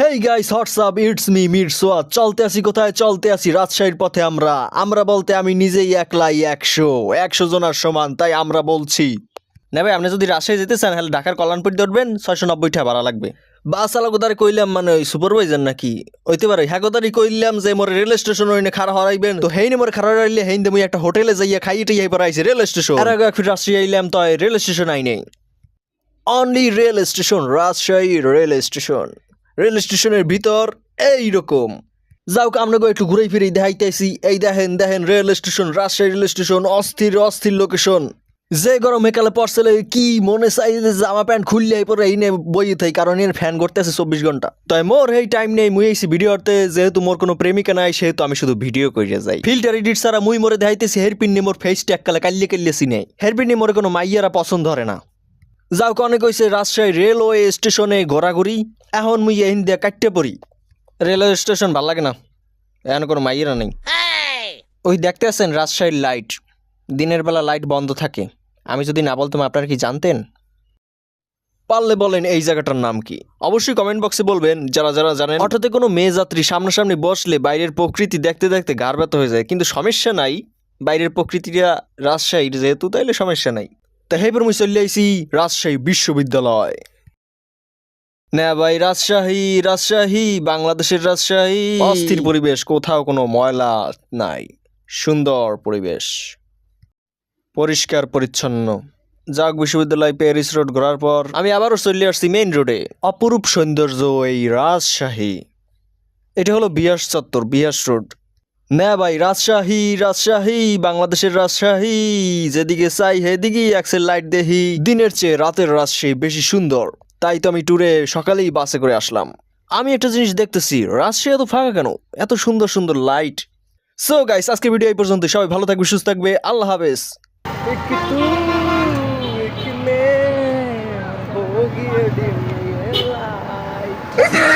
Hey guys what's up it's me meet সোয়া চলতে আসি কোথায়? চলতে আসি রাজশাহীর পথে আমরা। আমরা বলতে আমি নিজেই একলাই একশো। একশো জনের সমান, তাই আমরা বলছি। না ভাই, আপনি যদি রাজশাহী যেতে চান, তাহলে ঢাকার কল্যাণপুর ধরবেন, ছয়শো নব্বই টাকা ভাড়া লাগবে। বাস আলাগোদারে কইলাম মানে ওই সুপারভাইজার নাকি? হইতে পারে হ্যাগোদারি কইলাম যে মোর রেল স্টেশন ওইনে খাড়া হরাইবেন। তো হেইনে মোর খাড়া হরাইলে হেইন মুই একটা হোটেলে যাইয়া খাইয়ে টাইয়া পর আইছে রেল স্টেশন। আর আগে রাজশাহী আইলাম তো রেল স্টেশন আই নেই only rail station Rajshahi rail station. Rail স্টেশনের ভিতর এই রকম যাও আমরা একটু ঘুরে ফিরে দেখাইতেছি। এই দেখেন দেখেন, rail station, Rajshahi rail station, অস্থির অস্থির লোকেশন যে গরমে কালে পড়ছিল, কি মনে চাই জামা প্যান্ট খুললে পরে এই নিয়ে বই থাই কারণ এর ফ্যান করতেছে চব্বিশ ঘণ্টা। তাই মোর এই টাইম নেই, মুই এইছি ভিডিওতে, যেহেতু মোর কোনো প্রেমিকা নাই, সেহেতু আমি শুধু ভিডিও করে যাই। ফিল্টার এডিট ছাড়া মুই মোরে দেখাইতেছি হেয়ারপিন নিয়ে মোর ফেস ট্যাগ কালে কাল্লে কাল্লে চিনে হেয়ারপিন নিয়ে মোরে কোনো মাইয়ারা পছন্দ ধরে না। যাও কনে কইছে রাজশাহী রেলওয়ে স্টেশনে ঘোরাঘুরি। এখন মুই এই দিয়ে কাটতে পড়ি। রেলওয়ে স্টেশন ভালো লাগে না। এখন কোনো মাইয়েরা নেই। ওই দেখতে আছেন রাজশাহীর লাইট। দিনের বেলা লাইট বন্ধ থাকে। আমি যদি না বলতাম আপনারা কি জানতেন? পারলে বলেন এই জায়গাটার নাম কি। অবশ্যই কমেন্ট বক্সে বলবেন যারা যারা জানেন। অটোতে কোনো মেয়ে যাত্রী সামনাসামনি বসলে বাইরের প্রকৃতি দেখতে দেখতে গার ব্যথা হয়ে যায়। কিন্তু সমস্যা নাই বাইরের প্রকৃতিটা রাজশাহীর যেহেতু তাইলে সমস্যা নাই। তা হেবার মুই চলে আইছি রাজশাহী বিশ্ববিদ্যালয়। না ভাই, রাজশাহী রাজশাহী, বাংলাদেশের রাজশাহী। অস্থির পরিবেশ, কোথাও কোনো ময়লা নাই, সুন্দর পরিবেশ। পরিষ্কার, পরিচ্ছন্ন। যাক, বিশ্ববিদ্যালয় প্যারিস রোড ঘোরার পর আমি আবারও চলে আসছি মেইন রোডে। অপরূপ সৌন্দর্য এই রাজশাহী। এটা হলো বিয়াস চত্বর, বিয়াস রোড। না ভাই, রাজশাহী রাজশাহী, বাংলাদেশের রাজশাহী। যেদিকে চাই সেদিকেই একসেল লাইট দেখি। দিনের চেয়ে রাতের রাজশাহী বেশি সুন্দর। তাই তো আমি ট্যুরে সকালেই বাসে করে আসলাম। আমি একটা জিনিস দেখতেছি, রাজশাহী এত ফাঁকা কেন? এত সুন্দর সুন্দর লাইট সো গাইস আজকে ভিডিও এই পর্যন্ত সবাই ভালো থাকবে, সুস্থ থাকবে। আল্লাহ হাফেজ। एक